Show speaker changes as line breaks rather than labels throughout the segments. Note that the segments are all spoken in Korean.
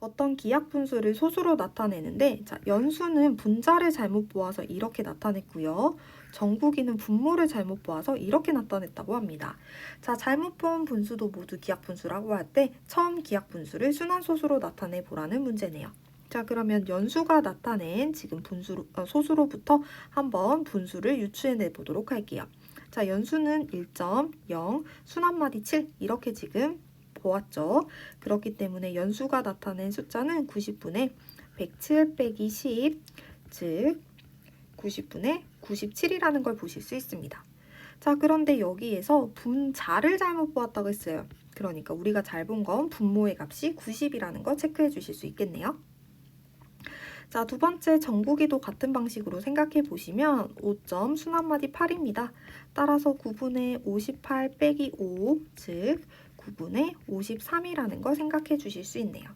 어떤 기약 분수를 소수로 나타내는데 자, 연수는 분자를 잘못 보아서 이렇게 나타냈고요. 정국이는 분모를 잘못 보아서 이렇게 나타냈다고 합니다. 자, 잘못 본 분수도 모두 기약 분수라고 할 때 처음 기약 분수를 순환 소수로 나타내 보라는 문제네요. 자, 그러면 연수가 나타낸 지금 분수 어, 소수로부터 한번 분수를 유추해 내 보도록 할게요. 자, 연수는 1.0, 순환마디 7 이렇게 지금 보았죠. 그렇기 때문에 연수가 나타낸 숫자는 90분의 107 빼기 10, 즉 90분의 97이라는 걸 보실 수 있습니다. 자, 그런데 여기에서 분자를 잘못 보았다고 했어요. 그러니까 우리가 잘 본 건 분모의 값이 90이라는 거 체크해 주실 수 있겠네요. 자, 두 번째 정국이도 같은 방식으로 생각해 보시면 5점 순환마디 8입니다. 따라서 9분의 58 빼기 5, 즉 9분의 53이라는 걸 생각해 주실 수 있네요.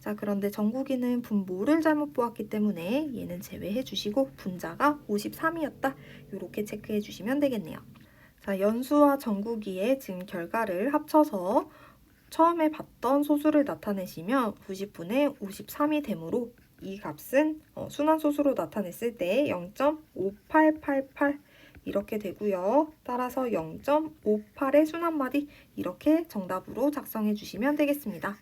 자, 그런데 정국이는 분모를 잘못 보았기 때문에 얘는 제외해 주시고 분자가 53이었다. 이렇게 체크해 주시면 되겠네요. 자, 연수와 정국이의 지금 결과를 합쳐서 처음에 봤던 소수를 나타내시면 90분의 53이 되므로 이 값은 어, 순환소수로 나타냈을 때 0.5888 이렇게 되고요. 따라서 0.58의 순환마디 이렇게 정답으로 작성해 주시면 되겠습니다.